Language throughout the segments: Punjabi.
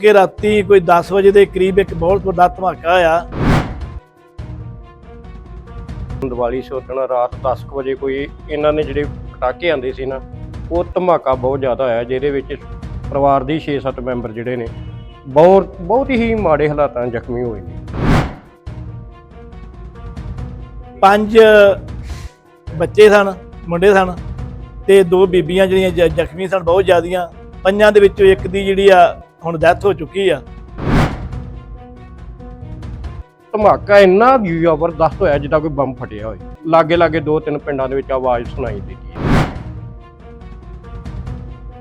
ਕਿ ਰਾਤੀ ਕੋਈ 10 ਵਜੇ ਦੇ ਕਰੀਬ ਇੱਕ ਬਹੁਤ ਵੱਡਾ ਧਮਾਕਾ ਹੋਇਆ ਦੀਵਾਲੀ ਸੋਤਣ ਰਾਤ 10 ਕੁ ਵਜੇ ਕੋਈ ਇਹਨਾਂ ਨੇ ਜਿਹੜੇ ਪਟਾਕੇ ਆਂਦੇ ਸੀ ਨਾ ਉਹ ਧਮਾਕਾ ਬਹੁਤ ਜ਼ਿਆਦਾ ਹੋਇਆ ਜਿਹਦੇ ਵਿੱਚ ਪਰਿਵਾਰ ਦੇ 6-7 ਮੈਂਬਰ ਜਿਹੜੇ ਨੇ ਬਹੁਤ ਬਹੁਤ ਹੀ ਮਾੜੇ ਹਾਲਾਤਾਂ ਜ਼ਖਮੀ ਹੋਏ ਨੇ। ਪੰਜ ਬੱਚੇ ਸਨ ਮੁੰਡੇ ਸਨ ਤੇ ਦੋ ਬੀਬੀਆਂ ਜਿਹੜੀਆਂ ਜ਼ਖਮੀ ਸਨ ਬਹੁਤ ਜ਼ਿਆਦੀਆਂ। ਪੰਜਾਂ ਦੇ ਵਿੱਚੋਂ ਇੱਕ ਦੀ ਜਿਹੜੀ ਆ ਹੁਣ ਡੈਥ ਹੋ ਚੁੱਕੀ ਆ। ਧਮਾਕਾ ਇੰਨਾ ਜ਼ਬਰਦਸਤ ਹੋਇਆ ਜਿੱਦਾਂ ਕੋਈ ਬੰਬ ਫਟਿਆ ਹੋਵੇ। ਲਾਗੇ ਲਾਗੇ ਦੋ ਤਿੰਨ ਪਿੰਡਾਂ ਦੇ ਵਿੱਚ ਆਵਾਜ਼ ਸੁਣਾਈ ਦਿੱਤੀ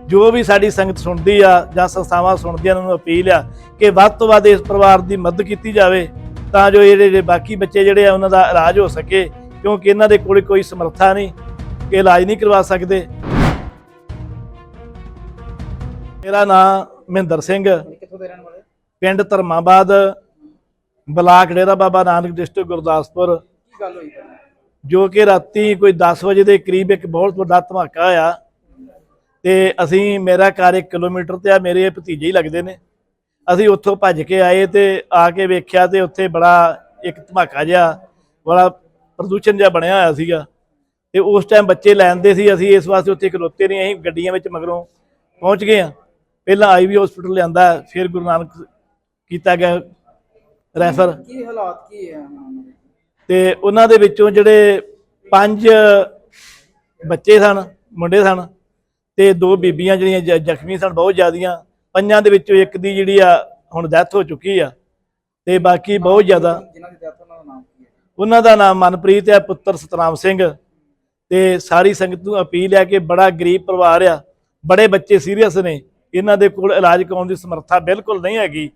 ਜੋ ਵੀ ਸਾਡੀ ਸੰਗਤ ਸੁਣਦੀ ਆ ਜਾਂ ਸੰਸਥਾਵਾਂ ਸੁਣਦੀਆਂ ਉਹਨਾਂ ਨੂੰ ਅਪੀਲ ਆ ਕਿ ਵੱਧ ਤੋਂ ਵੱਧ ਇਸ ਪਰਿਵਾਰ ਦੀ ਮਦਦ ਕੀਤੀ ਜਾਵੇ ਤਾਂ ਜੋ ਇਹ ਜਿਹੜੇ ਬਾਕੀ ਬੱਚੇ ਜਿਹੜੇ ਆ ਉਹਨਾਂ ਦਾ ਇਲਾਜ ਹੋ ਸਕੇ ਕਿਉਂਕਿ ਇਹਨਾਂ ਦੇ ਕੋਲ ਕੋਈ ਸਮਰੱਥਾ ਨਹੀਂ ਕਿ ਇਲਾਜ ਨਹੀਂ ਕਰਵਾ ਸਕਦੇ। ਮੇਰਾ ਨਾਮ ਮਹਿੰਦਰ ਸਿੰਘ। ਕਿੱਥੋਂ ਦੇ ਰਹਿਣ ਵਾਲੇ ਪਿੰਡ ਧਰਮਾਬਾਦ ਬਲਾਕ ਡੇਰਾ ਬਾਬਾ ਨਾਨਕ ਡਿਸਟ੍ਰਿਕਟ ਗੁਰਦਾਸਪੁਰ। ਕੀ ਗੱਲ ਹੋਈ ਪਹਿਲਾਂ? ਜੋ ਕਿ ਰਾਤੀ ਕੋਈ 10 ਵਜੇ ਦੇ ਕਰੀਬ ਇੱਕ ਬਹੁਤ ਵੱਡਾ ਧਮਾਕਾ ਹੋਇਆ ਤੇ ਅਸੀਂ ਮੇਰਾ ਘਰ 1 ਕਿਲੋਮੀਟਰ ਤੇ ਆ ਮੇਰੇ ਭਤੀਜੇ ਹੀ ਲੱਗਦੇ ਨੇ। ਅਸੀਂ ਉੱਥੋਂ ਭੱਜ ਕੇ ਆਏ ਤੇ ਆ ਕੇ ਵੇਖਿਆ ਤੇ ਉੱਥੇ ਬੜਾ ਇੱਕ ਧਮਾਕਾ ਜਿਹਾ ਬੜਾ ਪ੍ਰਦੂਸ਼ਣ ਜਿਹਾ ਬਣਿਆ ਹੋਇਆ ਸੀਗਾ। ਤੇ ਉਸ ਟਾਈਮ ਬੱਚੇ ਲੈਂਦੇ ਸੀ ਅਸੀਂ ਇਸ ਵਾਸਤੇ ਉੱਥੇ ਖਲੋਤੇ ਨਹੀਂ ਅਸੀਂ ਗੱਡੀਆਂ ਵਿੱਚ ਮਗਰੋਂ ਪਹੁੰਚ ਗਏ ਆ ਪਹਿਲਾਂ ਆਈਵੀ ਹਸਪੀਟਲ ਲਿਆਂਦਾ ਫਿਰ ਗੁਰੂ ਨਾਨਕ ਕੀਤਾ ਗਿਆ ਰੈਫਰ ਕੀ ਹਾਲਾਤ ਕੀ ਹੈ? ਤੇ ਉਹਨਾਂ ਦੇ ਵਿੱਚੋਂ ਜਿਹੜੇ ਪੰਜ ਬੱਚੇ ਸਨ ਮੁੰਡੇ ਸਨ ਤੇ ਦੋ ਬੀਬੀਆਂ ਜਿਹੜੀਆਂ ਜ਼ਖਮੀ ਸਨ ਬਹੁਤ ਜ਼ਿਆਦੀਆਂ। ਪੰਜਾਂ ਦੇ ਵਿੱਚੋਂ ਇੱਕ ਦੀ ਜਿਹੜੀ ਆ ਹੁਣ ਡੈਥ ਹੋ ਚੁੱਕੀ ਆ ਤੇ ਬਾਕੀ ਬਹੁਤ ਜ਼ਿਆਦਾ। ਉਹਨਾਂ ਦਾ ਨਾਮ ਮਨਪ੍ਰੀਤ ਹੈ ਪੁੱਤਰ ਸਤਨਾਮ ਸਿੰਘ। ਤੇ ਸਾਰੀ ਸੰਗਤ ਨੂੰ ਅਪੀਲ ਹੈ ਕਿ ਬੜਾ ਗਰੀਬ ਪਰਿਵਾਰ ਆ ਬੜੇ ਬੱਚੇ ਸੀਰੀਅਸ ਨੇ। ਇਹਨਾਂ ਦੇ ਕੋਲ ਇਲਾਜ ਕਰਾਉਣ ਦੀ ਸਮਰੱਥਾ ਬਿਲਕੁਲ ਨਹੀਂ ਹੈਗੀ।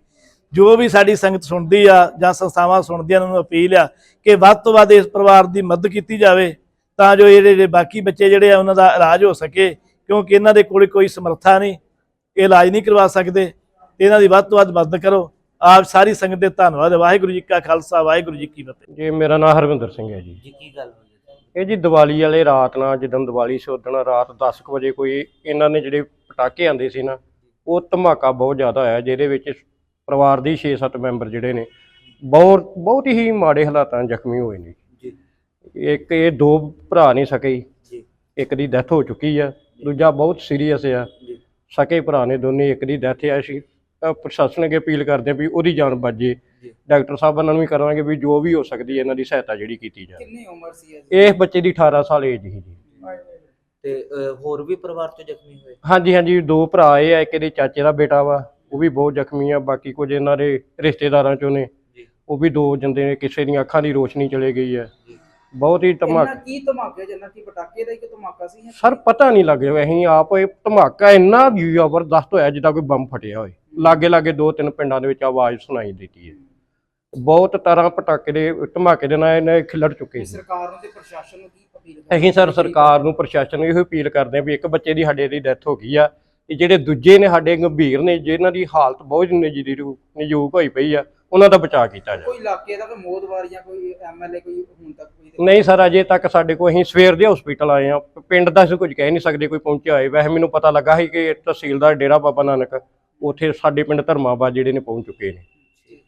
ਜੋ ਵੀ ਸਾਡੀ ਸੰਗਤ ਸੁਣਦੀ ਆ ਜਾਂ ਸੰਸਥਾਵਾਂ ਸੁਣਦੀਆਂ ਉਹਨਾਂ ਨੂੰ ਅਪੀਲ ਆ ਕਿ ਵੱਧ ਤੋਂ ਵੱਧ ਇਸ ਪਰਿਵਾਰ ਦੀ ਮਦਦ ਕੀਤੀ ਜਾਵੇ ਤਾਂ ਜੋ ਇਹ ਜਿਹੜੇ ਬਾਕੀ ਬੱਚੇ ਜਿਹੜੇ ਆ ਉਹਨਾਂ ਦਾ ਇਲਾਜ ਹੋ ਸਕੇ। ਕਿਉਂਕਿ ਇਹਨਾਂ ਦੇ ਕੋਲ ਕੋਈ ਸਮਰੱਥਾ ਨਹੀਂ ਇਹ ਇਲਾਜ ਨਹੀਂ ਕਰਵਾ ਸਕਦੇ। ਇਹਨਾਂ ਦੀ ਵੱਧ ਤੋਂ ਵੱਧ ਮਦਦ ਕਰੋ। ਆਪ ਸਾਰੀ ਸੰਗਤ ਦੇ ਧੰਨਵਾਦ। ਵਾਹਿਗੁਰੂ ਜੀ ਕਾ ਖਾਲਸਾ ਵਾਹਿਗੁਰੂ ਜੀ ਕੀ ਫਤਿਹ। ਜੀ ਮੇਰਾ ਨਾਮ ਹਰਵਿੰਦਰ ਸਿੰਘ ਹੈ ਜੀ। ਜੀ ਕੀ ਗੱਲ ਇਹ ਜੀ ਦੀਵਾਲੀ ਵਾਲੇ ਰਾਤ ਨਾਲ ਜਦੋਂ ਦੀਵਾਲੀ ਸੀ ਉਦਣ ਰਾਤ 10 ਕੁ ਵਜੇ ਕੋਈ ਇਹਨਾਂ ਨੇ ਜਿਹੜੇ ਪਟਾਕੇ ਆਂਦੇ ਸੀ ਨਾ ਉਹ ਧਮਾਕਾ ਬਹੁਤ ਜ਼ਿਆਦਾ ਹੋਇਆ ਜਿਹਦੇ ਵਿੱਚ ਪਰਿਵਾਰ ਦੇ 6-7 ਮੈਂਬਰ ਜਿਹੜੇ ਨੇ ਬਹੁਤ ਬਹੁਤ ਹੀ ਮਾੜੇ ਹਾਲਾਤਾਂ ਜ਼ਖਮੀ ਹੋਏ ਨੇ। ਜੀ। ਇੱਕ ਇਹ ਦੋ ਭਰਾ ਨਹੀਂ ਸਕੇ। ਜੀ। ਇੱਕ ਦੀ ਡੈਥ ਹੋ ਚੁੱਕੀ ਆ ਦੂਜਾ ਬਹੁਤ ਸੀਰੀਅਸ ਆ। ਸਕੇ ਭਰਾ ਨੇ ਦੋਨੇ ਇੱਕ ਦੀ ਡੈਥ ਆ। ਸੀ ਤਾਂ ਪ੍ਰਸ਼ਾਸਨ ਅੱਗੇ ਅਪੀਲ ਕਰਦੇ ਆ ਵੀ ਉਹਦੀ ਜਾਨ ਬਚੇ। ਡਾਕਟਰ ਸਾਹਿਬਾਂ ਨੂੰ ਵੀ ਕਰਾਂਗੇ ਵੀ ਜੋ ਵੀ ਹੋ ਸਕਦੀ ਹੈ ਇਹਨਾਂ ਦੀ ਸਹਾਇਤਾ ਜਿਹੜੀ ਕੀਤੀ ਜਾਵੇ। ਕਿੰਨੀ ਉਮਰ ਸੀ ਇਹ ਬੱਚੇ ਦੀ 18 ਸਾਲ ਏਜ ਸੀ ਜੀ। ਤੇ ਅਹ, ਹੋਰ ਵੀ ਪਰਿਵਾਰ ਚ ਜ਼ਖਮੀ ਹੋਏ? ਹਾਂਜੀ ਹਾਂਜੀ ਦੋ ਭਰਾ ਇਹ ਆ ਇੱਕ ਇਹਦੇ ਚਾਚੇ ਦਾ ਬੇਟਾ ਵਾ ਉਹ ਵੀ ਬਹੁਤ ਜ਼ਖਮੀ ਆ ਬਾਕੀ ਕੁਝ ਇਹਨਾਂ ਦੇ ਰਿਸ਼ਤੇਦਾਰਾਂ ਚੋਂ ਨੇ ਜੀ। ਉਹ ਵੀ ਦੋ ਜੰਦੇ ਨੇ ਕਿਸੇ ਦੀਆਂ ਅੱਖਾਂ ਦੀ ਰੋਸ਼ਨੀ ਚਲੇ ਗਈ ਹੈ ਜੀ। ਬਹੁਤ ਹੀ ਇਹਨਾਂ ਧਮਾਕਾ ਕੀ ਧਮਾਕੇ ਜਿੰਨਾ ਕੀ ਪਟਾਕੇ ਦਾ ਹੀ ਕੋਈ ਧਮਾਕਾ ਸੀ ਜਾਂ ਸਰ ਪਤਾ ਨਹੀਂ ਲੱਗ ਰਿਹਾ ਅਸੀਂ ਆਪ ਇਹ ਧਮਾਕਾ ਇੰਨਾ ਜ਼ਬਰਦਸਤ ਹੋਇਆ ਜਿੱਦਾਂ ਕੋਈ ਬੰਬ ਫਟਿਆ ਹੋਵੇ ਲਾਗੇ ਲਾਗੇ ਦੋ ਤਿੰਨ ਪਿੰਡਾਂ ਦੇ ਵਿੱਚ ਆਵਾਜ਼ ਸੁਣਾਈ ਦਿੱਤੀ ਹੈ। ਬਹੁਤ ਤਰ੍ਹਾਂ ਪਟਾਕੇ ਦੇ ਧਮਾਕੇ ਦੇ ਨਾਲ ਇਹਨੇ ਖਿਲੜ ਚੁੱਕੇ ਸਰਕਾਰ ਨੂੰ ਤੇ ਪ੍ਰਸ਼ਾਸਨ ਨੂੰ ਕੀ ਅਸੀਂ ਸਰ ਸਰਕਾਰ ਨੂੰ ਪ੍ਰਸ਼ਾਸਨ ਨੂੰ ਇਹੋ ਅਪੀਲ ਕਰਦੇ ਹਾਂ ਵੀ ਇੱਕ ਬੱਚੇ ਦੀ ਸਾਡੇ ਦੀ ਡੈਥ ਹੋ ਗਈ ਆ ਤੇ ਜਿਹੜੇ ਦੂਜੇ ਨੇ ਸਾਡੇ ਗੰਭੀਰ ਨੇ ਜਿਨ੍ਹਾਂ ਦੀ ਹਾਲਤ ਬਹੁਤ ਨਜੀਰੂ ਨਜੂਕ ਹੋਈ ਪਈ ਆ ਉਹਨਾਂ ਦਾ ਬਚਾਅ ਕੀਤਾ ਜਾਵੇ। ਕੋਈ ਇਲਾਕੇ ਦਾ ਕੋਈ ਮੋਦਵਾਰ ਜਾਂ ਕੋਈ ਐਮਐਲਏ ਕੋਈ ਹੁਣ ਤੱਕ ਕੋਈ ਨਹੀਂ ਸਰ ਅਜੇ ਤੱਕ ਸਾਡੇ ਕੋਲ ਅਸੀਂ ਸਵੇਰ ਦੇ ਹਸਪੀਟਲ ਆਏ ਆ ਪਿੰਡ ਦਾ ਅਸੀਂ ਕੁਝ ਕਹਿ ਨਹੀਂ ਸਕਦੇ ਕੋਈ ਪਹੁੰਚਿਆ ਹੋਏ। ਵੈਸੇ ਮੈਨੂੰ ਪਤਾ ਲੱਗਾ ਸੀ ਕਿ ਤਹਿਸੀਲਦਾਰ ਡੇਰਾ ਬਾਬਾ ਨਾਨਕ ਉੱਥੇ ਸਾਡੇ ਪਿੰਡ ਧਰਮਾਬਾਦ ਜਿਹੜੇ ਨੇ ਪਹੁੰਚ ਚੁੱਕੇ ਨੇ।